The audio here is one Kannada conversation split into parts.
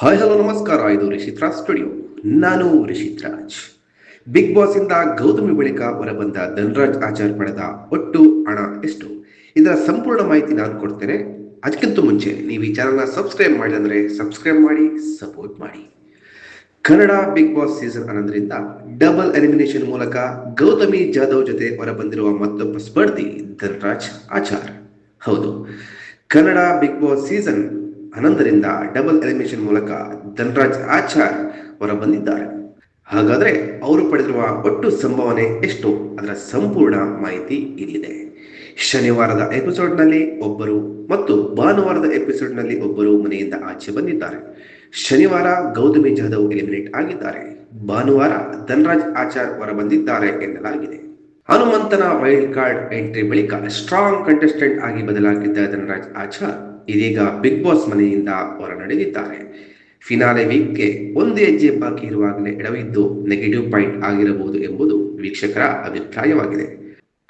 ಹಾಯ್, ಹಲೋ, ನಮಸ್ಕಾರ. ಇದು ರಿಷಿತ್ ರಾಜ್ ಸ್ಟುಡಿಯೋ. ನಾನು ರಿಷಿತ್ ರಾಜ್ ಬಿಗ್ ಬಾಸ್ ಇಂದ ಗೌತಮಿ ಬಳಿಕ ಹೊರಬಂದ ಧನ್ರಾಜ್ ಆಚಾರ್ ಪಡೆದ ಒಟ್ಟು ಹಣ ಎಷ್ಟು? ಇದರ ಸಂಪೂರ್ಣ ಮಾಹಿತಿ ನಾನು ಕೊಡ್ತೇನೆ. ಅದಕ್ಕಿಂತ ಮುಂಚೆ ನೀವು ಈ ಚಾನಲ್ನ ಸಬ್ಸ್ಕ್ರೈಬ್ ಮಾಡಿದ್ರೆ ಸಬ್ಸ್ಕ್ರೈಬ್ ಮಾಡಿ ಸಪೋರ್ಟ್ ಮಾಡಿ. ಕನ್ನಡ ಬಿಗ್ ಬಾಸ್ ಸೀಸನ್ ಹನ್ನೊಂದರಿಂದ ಡಬಲ್ ಎಲಿಮಿನೇಷನ್ ಮೂಲಕ ಗೌತಮಿ ಜಾಧವ್ ಜೊತೆ ಹೊರಬಂದಿರುವ ಮತ್ತೊಬ್ಬ ಸ್ಪರ್ಧಿ ಧನ್ರಾಜ್ ಆಚಾರ್. ಹೌದು, ಕನ್ನಡ ಬಿಗ್ ಬಾಸ್ ಸೀಸನ್ ಹನ್ನೊಂದರಿಂದ ಡಬಲ್ ಎಲಿಮಿನೇಷನ್ ಮೂಲಕ ಧನರಾಜ್ ಆಚಾರ್ ಹೊರಬಂದಿದ್ದಾರೆ. ಹಾಗಾದ್ರೆ ಅವರು ಪಡೆದಿರುವ ಒಟ್ಟು ಸಂಭಾವನೆ ಎಷ್ಟು? ಅದರ ಸಂಪೂರ್ಣ ಮಾಹಿತಿ ಇಲ್ಲಿದೆ. ಶನಿವಾರದ ಎಪಿಸೋಡ್ನಲ್ಲಿ ಒಬ್ಬರು ಮತ್ತು ಭಾನುವಾರದ ಎಪಿಸೋಡ್ನಲ್ಲಿ ಒಬ್ಬರು ಮನೆಯಿಂದ ಆಚೆ ಬಂದಿದ್ದಾರೆ. ಶನಿವಾರ ಗೌತಮಿ ಜಾಧವ್ ಎಲಿಮಿನೇಟ್ ಆಗಿದ್ದಾರೆ. ಭಾನುವಾರ ಧನರಾಜ್ ಆಚಾರ್ ಹೊರಬಂದಿದ್ದಾರೆ ಎನ್ನಲಾಗಿದೆ. ಹನುಮಂತನ ವೈಲ್ಡ್ ಕಾರ್ಡ್ ಎಂಟ್ರಿ ಬಳಿಕ ಸ್ಟ್ರಾಂಗ್ ಕಂಟೆಸ್ಟೆಂಟ್ ಆಗಿ ಬದಲಾಗಿದ್ದ ಧನರಾಜ್ ಆಚಾರ್ ಇದೀಗ ಬಿಗ್ ಬಾಸ್ ಮನೆಯಿಂದ ಹೊರ ನಡೆದಿದ್ದಾರೆ ಫಿನಾಲೆ ವೀಕ್ಗೆ ಒಂದೇ ಹೆಜ್ಜೆ ಬಾಕಿ ಇರುವಾಗಲೇ ಎಡವಿದ್ದು ನೆಗೆಟಿವ್ ಪಾಯಿಂಟ್ ಆಗಿರಬಹುದು ಎಂಬುದು ವೀಕ್ಷಕರ ಅಭಿಪ್ರಾಯವಾಗಿದೆ.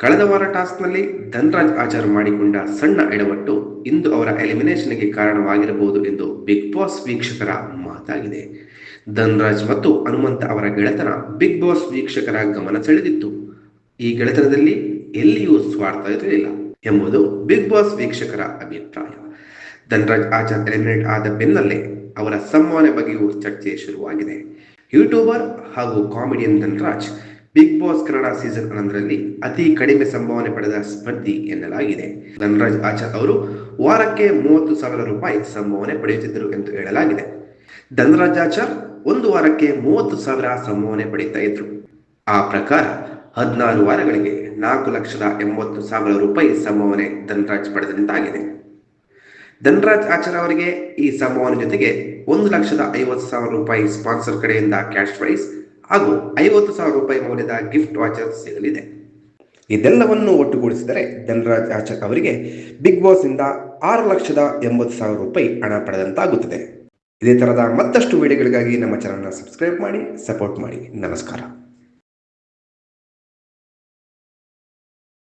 ಕಳೆದ ವಾರ ಟಾಸ್ಕ್ನಲ್ಲಿ ಧನ್ರಾಜ್ ಆಚಾರ್ ಮಾಡಿಕೊಂಡ ಸಣ್ಣ ಎಡವಟ್ಟು ಇಂದು ಅವರ ಎಲಿಮಿನೇಷನ್ಗೆ ಕಾರಣವಾಗಿರಬಹುದು ಎಂದು ಬಿಗ್ ಬಾಸ್ ವೀಕ್ಷಕರ ಮಾತಾಗಿದೆ. ಧನ್ರಾಜ್ ಮತ್ತು ಹನುಮಂತ ಅವರ ಗೆಳೆತನ ಬಿಗ್ ಬಾಸ್ ವೀಕ್ಷಕರ ಗಮನ ಸೆಳೆದಿತ್ತು. ಈ ಗೆಳೆತನದಲ್ಲಿ ಎಲ್ಲಿಯೂ ಸ್ವಾರ್ಥ ಇರಲಿಲ್ಲ ಎಂಬುದು ಬಿಗ್ ಬಾಸ್ ವೀಕ್ಷಕರ ಅಭಿಪ್ರಾಯ. ಧನರಾಜ್ ಆಚಾರ್ ಎಲಿಮಿನೇಟ್ ಆದ ಬೆನ್ನಲ್ಲೇ ಅವರ ಸಂಭಾವನೆ ಬಗ್ಗೆಯೂ ಚರ್ಚೆ ಶುರುವಾಗಿದೆ. ಯೂಟ್ಯೂಬರ್ ಹಾಗೂ comedian Dhanraj, Bigg Boss Kannada season ಹನ್ನೊಂದರಲ್ಲಿ ಅತಿ ಕಡಿಮೆ ಸಂಭಾವನೆ ಪಡೆದ ಸ್ಪರ್ಧಿ ಎನ್ನಲಾಗಿದೆ. ಧನರಾಜ್ ಆಚಾರ್ ಅವರು ವಾರಕ್ಕೆ ಮೂವತ್ತು ಸಾವಿರ ರೂಪಾಯಿ ಸಂಭಾವನೆ ಪಡೆಯುತ್ತಿದ್ದರು ಎಂದು ಹೇಳಲಾಗಿದೆ. ಧನರಾಜ್ ಆಚಾರ್ ಒಂದು ವಾರಕ್ಕೆ ಮೂವತ್ತು ಸಾವಿರ ಸಂಭಾವನೆ ಪಡೆಯುತ್ತಾ ಇದ್ರು. ಆ ಪ್ರಕಾರ ಹದಿನಾರು ವಾರಗಳಿಗೆ ನಾಲ್ಕು ಲಕ್ಷದ ಎಂಬತ್ತು ಸಾವಿರ ರೂಪಾಯಿ ಸಂಭಾವನೆ ಧನರಾಜ್ ಪಡೆದಂತಾಗಿದೆ. ಧನರಾಜ್ ಆಚಾರ್ ಅವರಿಗೆ ಈ ಸಂಭಾವನೆ ಜೊತೆಗೆ ಒಂದು ಲಕ್ಷದ ಐವತ್ತು ಸಾವಿರ ರೂಪಾಯಿ ಸ್ಪಾನ್ಸರ್ ಕಡೆಯಿಂದ ಕ್ಯಾಶ್ ಪ್ರೈಸ್ ಹಾಗೂ ಐವತ್ತು ಸಾವಿರ ರೂಪಾಯಿ ಮೌಲ್ಯದ ಗಿಫ್ಟ್ ವಾಚರ್ ಸಿಗಲಿದೆ. ಇದೆಲ್ಲವನ್ನು ಒಟ್ಟುಗೂಡಿಸಿದರೆ ಧನರಾಜ್ ಆಚಾರ್ ಅವರಿಗೆ ಬಿಗ್ ಬಾಸ್ ಇಂದ ಆರು ಲಕ್ಷದ ಎಂಬತ್ತು ಸಾವಿರ ರೂಪಾಯಿ ಹಣ ಪಡೆದಂತಾಗುತ್ತದೆ. ಇದೇ ತರಹದ ಮತ್ತಷ್ಟು ವಿಡಿಯೋಗಳಿಗಾಗಿ ನಮ್ಮ ಚಾನಲ್ನ ಸಬ್ಸ್ಕ್ರೈಬ್ ಮಾಡಿ, ಸಪೋರ್ಟ್ ಮಾಡಿ. ನಮಸ್ಕಾರ.